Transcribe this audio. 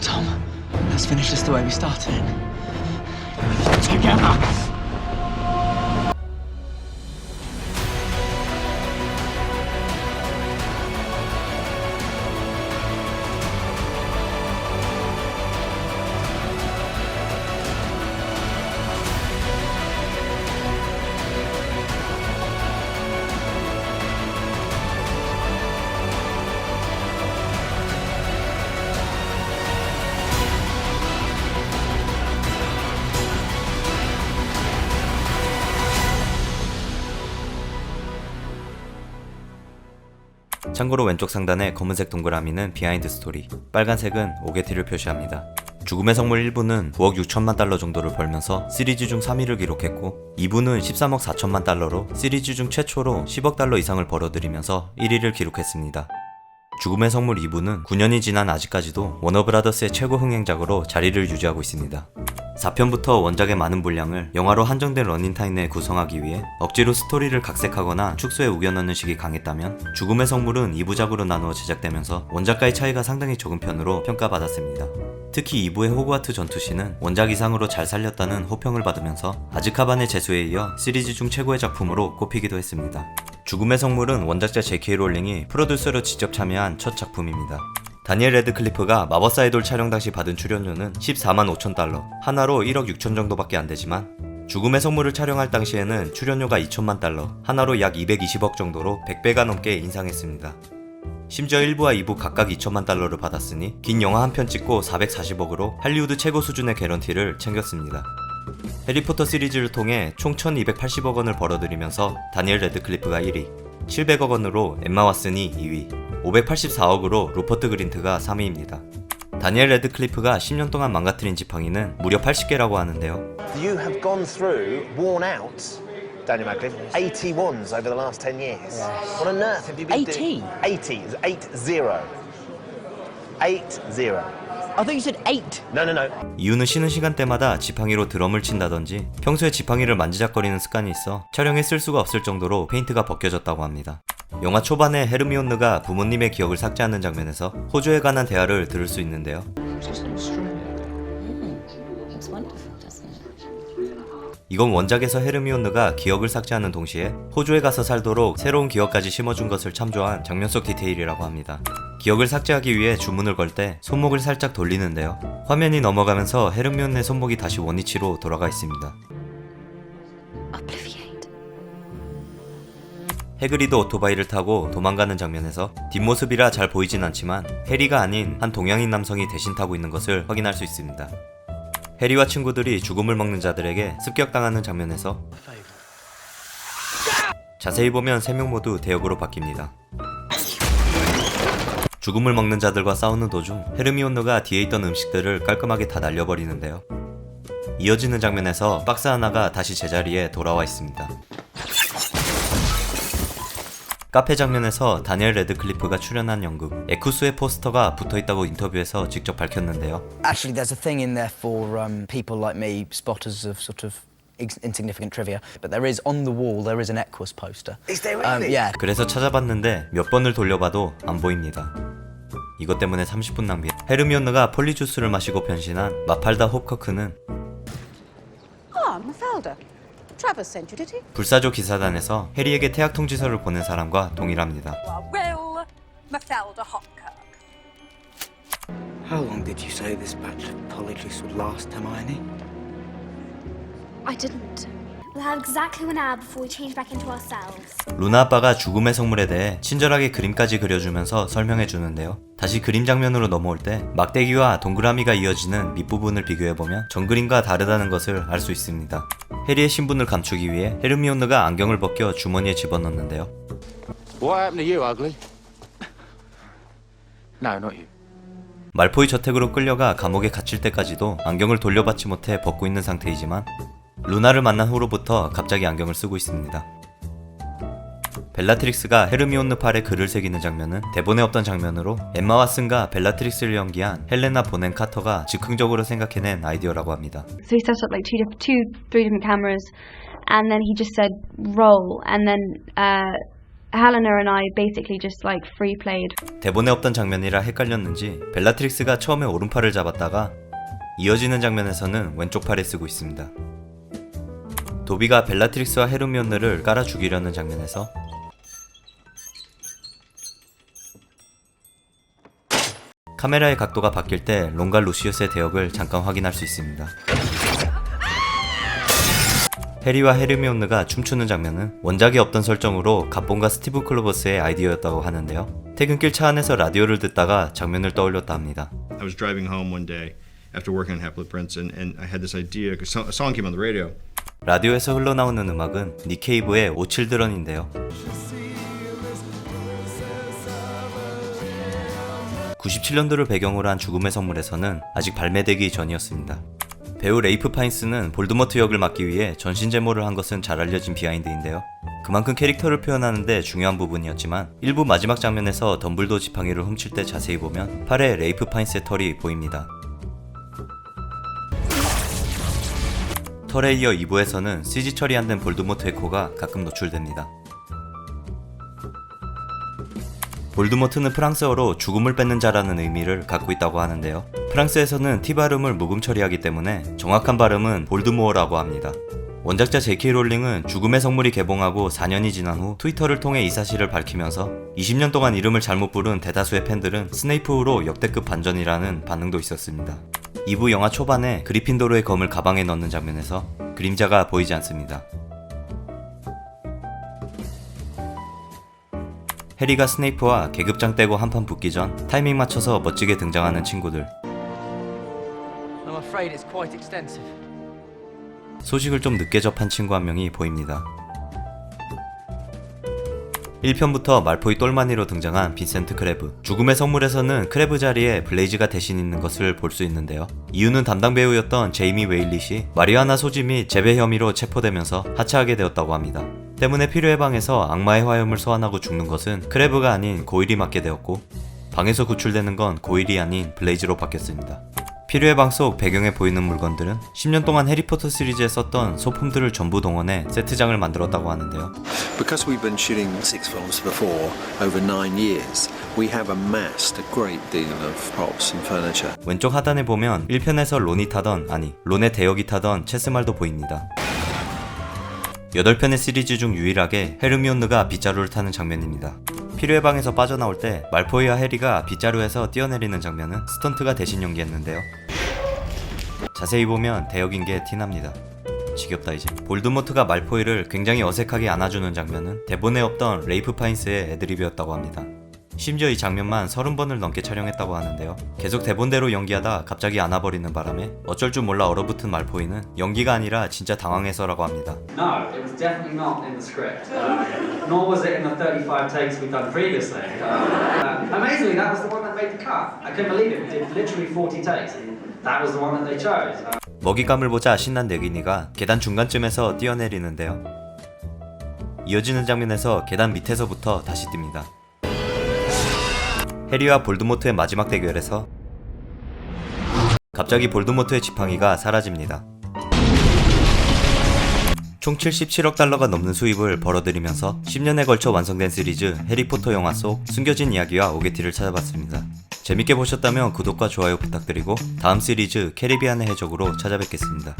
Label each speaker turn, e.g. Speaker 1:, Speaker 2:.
Speaker 1: Tom. Let's finish this the way we started. Together.
Speaker 2: 참고로 왼쪽 상단의 검은색 동그라미는 비하인드 스토리, 빨간색은 오게티를 표시합니다. 죽음의 성물 1부는 9억 6천만 달러 정도를 벌면서 시리즈 중 3위를 기록했고 2부는 13억 4천만 달러로 시리즈 중 최초로 10억 달러 이상을 벌어들이면서 1위를 기록했습니다. 죽음의 성물 2부는 9년이 지난 아직까지도 워너브라더스의 최고 흥행작으로 자리를 유지하고 있습니다. 4편부터 원작의 많은 분량을 영화로 한정된 러닝타임 내에 구성하기 위해 억지로 스토리를 각색하거나 축소에 우겨넣는 식이 강했다면 죽음의 성물은 2부작으로 나누어 제작되면서 원작과의 차이가 상당히 적은 편으로 평가받았습니다. 특히 2부의 호그와트 전투씬은 원작 이상으로 잘 살렸다는 호평을 받으면서 아즈카반의 재수에 이어 시리즈 중 최고의 작품으로 꼽히기도 했습니다. 죽음의 성물은 원작자 J.K. 롤링이 프로듀서로 직접 참여한 첫 작품입니다. 다니엘 레드클리프가 마법사의 돌 촬영 당시 받은 출연료는 14만 5천 달러, 하나로 1억 6천 정도밖에 안 되지만 죽음의 성물을 촬영할 당시에는 출연료가 2천만 달러, 하나로 약 220억 정도로 100배가 넘게 인상했습니다. 심지어 1부와 2부 각각 2천만 달러를 받았으니 긴 영화 한 편 찍고 440억으로 할리우드 최고 수준의 개런티를 챙겼습니다. 해리포터 시리즈를 통해 총 1280억 원을 벌어들이면서 다니엘 레드클리프가 1위, 700억 원으로 엠마 왓슨이 2위, 584억으로 루퍼트 그린트가 3위입니다. 다니엘 레드클리프가 10년 동안 망가뜨린 지팡이는 무려 80개라고 하는데요.
Speaker 3: You have gone through, worn out, Daniel Radcliffe, 81s over the last 10 years. What on earth have you been
Speaker 4: 80?
Speaker 3: doing? 80. It's 8 0. 8 0.
Speaker 4: I thought you said eight.
Speaker 3: No, no, no.
Speaker 2: 이유는 쉬는 시간대마다 지팡이로 드럼을 친다든지 평소에 지팡이를 만지작거리는 습관이 있어 촬영에 쓸 수가 없을 정도로 페인트가 벗겨졌다고 합니다. 영화 초반에 헤르미온느가 부모님의 기억을 삭제하는 장면에서 호주에 관한 대화를 들을 수 있는데요. 이건 원작에서 헤르미온느가 기억을 삭제하는 동시에 호주에 가서 살도록 새로운 기억까지 심어준 것을 참조한 장면 속 디테일이라고 합니다. 기억을 삭제하기 위해 주문을 걸 때 손목을 살짝 돌리는데요. 화면이 넘어가면서 헤르미온의 손목이 다시 원위치로 돌아가 있습니다. 해그리드 오토바이를 타고 도망가는 장면에서 뒷모습이라 잘 보이진 않지만 해리가 아닌 한 동양인 남성이 대신 타고 있는 것을 확인할 수 있습니다. 해리와 친구들이 죽음을 먹는 자들에게 습격당하는 장면에서 자세히 보면 세 명 모두 대역으로 바뀝니다. 죽음을 먹는 자들과 싸우는 도중 헤르미온느가 뒤에 있던 음식들을 깔끔하게 다 날려버리는데요. 이어지는 장면에서 박스 하나가 다시 제자리에 돌아와 있습니다. 카페 장면에서 다니엘 레드클리프가 출연한 연극 에쿠스의 포스터가 붙어 있다고 인터뷰에서 직접 밝혔는데요.
Speaker 5: Actually, there's a thing in there for um, people like me, spotters of sort of ins- insignificant trivia. But there is on the wall, there is an Equus poster.
Speaker 3: Is there
Speaker 5: Um,
Speaker 3: really?
Speaker 5: yeah.
Speaker 2: 그래서 찾아봤는데 몇 번을 돌려봐도 안 보입니다. 이것 때문에 30분 낭비. 헤르미온느가 폴리주스를 마시고 변신한 마팔다 호커크는
Speaker 6: Ah?
Speaker 2: 불사조 기사단에서 해리에게 태학 통지서를 보낸 사람과 동일합니다.
Speaker 1: How long did you say this batch of polyjuice would last, Hermione?
Speaker 7: I didn't. We'll have exactly one hour before we change back into ourselves.
Speaker 2: 루나 아빠가 죽음의 성물에 대해 친절하게 그림까지 그려주면서 설명해 주는데요. 다시 그림 장면으로 넘어올 때 막대기와 동그라미가 이어지는 밑부분을 비교해보면 정그림과 다르다는 것을 알 수 있습니다. 해리의 신분을 감추기 위해 헤르미온느가 안경을 벗겨 주머니에 집어넣는데요.
Speaker 8: What happened to you, ugly? No, not you.
Speaker 2: 말포이 저택으로 끌려가 감옥에 갇힐 때까지도 안경을 돌려받지 못해 벗고 있는 상태이지만 루나를 만난 후로부터 갑자기 안경을 쓰고 있습니다. 벨라트릭스가 헤르미온느 팔에 글을 새기는 장면은 대본에 없던 장면으로 엠마 왓슨과 벨라트릭스를 연기한 헬레나 보넨 카터가 즉흥적으로 생각해낸 아이디어라고 합니다.
Speaker 9: So he set up like two, two, three different cameras, and then he just said roll, and then uh,
Speaker 4: Helena and I basically just like free played.
Speaker 2: 대본에 없던 장면이라 헷갈렸는지 벨라트릭스가 처음에 오른팔을 잡았다가 이어지는 장면에서는 왼쪽 팔에 쓰고 있습니다. 도비가 벨라트릭스와 헤르미온느를 깔아 죽이려는 장면에서 카메라의 각도가 바뀔 때 롱갈 루시우스의 대역을 잠깐 확인할 수 있습니다. 해리와 헤르미온느가 춤추는 장면은 원작에 없던 설정으로 갑본과 스티브 클로버스의 아이디어였다고 하는데요. 퇴근길 차 안에서 라디오를 듣다가 장면을 떠올렸다 합니다.
Speaker 9: I was driving home one day after working on Prince, and, and I had this idea because a song came on the radio.
Speaker 2: 라디오에서 흘러나오는 음악은 니케이브의 오칠드런인데요. 97년도를 배경으로 한 죽음의 선물에서는 아직 발매되기 전이었습니다. 배우 레이프 파인스는 볼드모트 역을 맡기 위해 전신 제모를 한 것은 잘 알려진 비하인드인데요. 그만큼 캐릭터를 표현하는데 중요한 부분이었지만 일부 마지막 장면에서 덤블도 지팡이를 훔칠 때 자세히 보면 팔에 레이프 파인스의 털이 보입니다. 털에 이어 2부에서는 CG 처리 안 된 볼드모트의 코가 가끔 노출됩니다. 볼드모트는 프랑스어로 죽음을 뺏는 자라는 의미를 갖고 있다고 하는데요. 프랑스에서는 T 발음을 묵음 처리하기 때문에 정확한 발음은 볼드모어라고 합니다. 원작자 J.K. 롤링은 죽음의 성물이 개봉하고 4년이 지난 후 트위터를 통해 이 사실을 밝히면서 20년 동안 이름을 잘못 부른 대다수의 팬들은 스네이프로 역대급 반전이라는 반응도 있었습니다. 2부 영화 초반에 그리핀도르의 검을 가방에 넣는 장면에서 그림자가 보이지 않습니다. 해리가 스네이프와 계급장 떼고 한판 붙기 전 타이밍 맞춰서 멋지게 등장하는 친구들. 소식을 좀 늦게 접한 친구 한 명이 보입니다. 1편부터 말포이 똘마니로 등장한 빈센트 크레브. 죽음의 성물에서는 크레브 자리에 블레이즈가 대신 있는 것을 볼 수 있는데요. 이유는 담당 배우였던 제이미 웨일릿이 마리아나 소지 및 재배 혐의로 체포되면서 하차하게 되었다고 합니다. 때문에 필요의 방에서 악마의 화염을 소환하고 죽는 것은 크레브가 아닌 고일이 맡게 되었고 방에서 구출되는 건 고일이 아닌 블레이즈로 바뀌었습니다. 필요의 방속 배경에 보이는 물건들은 10년 동안 해리포터 시리즈에 썼던 소품들을 전부 동원해 세트장을 만들었다고 하는데요.
Speaker 10: Because we've been shooting six films before over nine years, we have amassed a great deal of props and furniture.
Speaker 2: 왼쪽 하단에 보면 1편에서 론이 타던 아니 론의 대역이 타던 체스말도 보입니다. 8편의 시리즈 중 유일하게 헤르미온느가 빗자루를 타는 장면입니다. 필요의 방에서 빠져나올 때 말포이와 해리가 빗자루에서 뛰어내리는 장면은 스턴트가 대신 연기했는데요. 자세히 보면 대역인 게 티납니다. 지겹다 이제. 볼드모트가 말포이를 굉장히 어색하게 안아주는 장면은 대본에 없던 레이프 파인스의 애드립이었다고 합니다. 심지어 이 장면만 30번을 넘게 촬영했다고 하는데요. 계속 대본대로 연기하다 갑자기 안아버리는 바람에 어쩔 줄 몰라 얼어붙은 말포이는 연기가 아니라 진짜 당황해서라고 합니다.
Speaker 11: No, it was definitely not in the script. Uh, nor was it in the 35 takes we've done previously. Uh, amazingly, that was the one that made the cut. I couldn't believe it. We did literally 40 takes, that was the one that they chose. Uh,
Speaker 2: 먹잇감을 보자 신난 네기니가 계단 중간쯤에서 뛰어내리는데요. 이어지는 장면에서 계단 밑에서부터 다시 뜹니다. 해리와 볼드모트의 마지막 대결에서 갑자기 볼드모트의 지팡이가 사라집니다. 총 77억 달러가 넘는 수입을 벌어들이면서 10년에 걸쳐 완성된 시리즈 해리포터 영화 속 숨겨진 이야기와 오게티를 찾아봤습니다. 재밌게 보셨다면 구독과 좋아요 부탁드리고 다음 시리즈 캐리비안의 해적으로 찾아뵙겠습니다.